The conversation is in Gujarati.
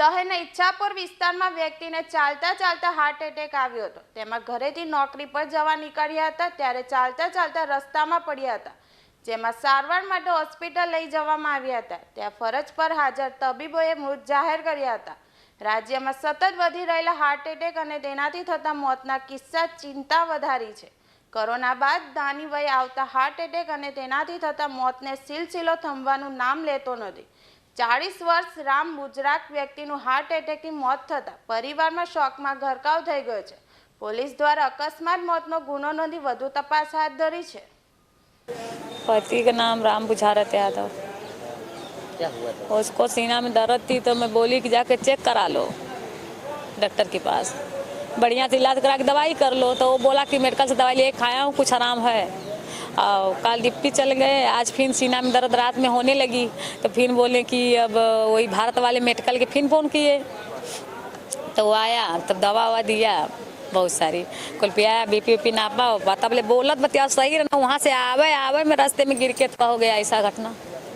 શહેરના ઈચ્છાપુર વિસ્તારમાં વ્યક્તિને ચાલતા ચાલતા હાર્ટ એટેક આવ્યો હતો. તેમાં ઘરેથી નોકરી પર જવા નીકળ્યા હતા, ત્યારે ચાલતા ચાલતા રસ્તામાં પડ્યા હતા. જેમાં સારવાર માટે હોસ્પિટલ લઈ જવામાં આવ્યા હતા. ત્યાં ફરજ પર હાજર તબીબોએ મૃત જાહેર કર્યા હતા. રાજ્યમાં સતત વધી રહેલા હાર્ટ એટેક અને તેનાથી થતા મોતના કિસ્સા ચિંતા વધારી છે. કોરોના બાદ નાની વયે આવતા હાર્ટ એટેક અને તેનાથી થતા મોતને સિલસિલો થંભવાનું નામ લેતો નથી. ચાળીસ વર્ષ રામ ગુજરાત વ્યક્તિનું હાર્ટ એટેકથી મોત થતાં પરિવારમાં શોકમાં ગરકાવ થઈ ગયો છે પોલીસ દ્વારા અકસ્માત મોતનો ગુનો નોંધી વધુ તપાસ હાથ ધરી છે पति का नाम राम बुझारत यादव क्या हुआ था उसको सीना में दर्द थी तो मैं बोली कि जाके चेक करा लो डॉक्टर के पास बढ़िया से इलाज करा के दवाई कर लो तो वो बोला कि मेडिकल से दवाई लिए खाया हूँ कुछ आराम है और कल डिप्टी चल गए। आज फिर सीना में दर्द रात में होने लगी। तो फिर बोले कि अब वही भारत वाले मेडिकल के फिर फ़ोन किए। तो वो आया, तब दवा ववा दिया बहुत सारी। कुल पियाया बी पी पी नापा पता बोले बोलत बतिया, सही रहना, वहाँ से आवे आवे में रास्ते में गिर के तो हो गया ऐसा घटना।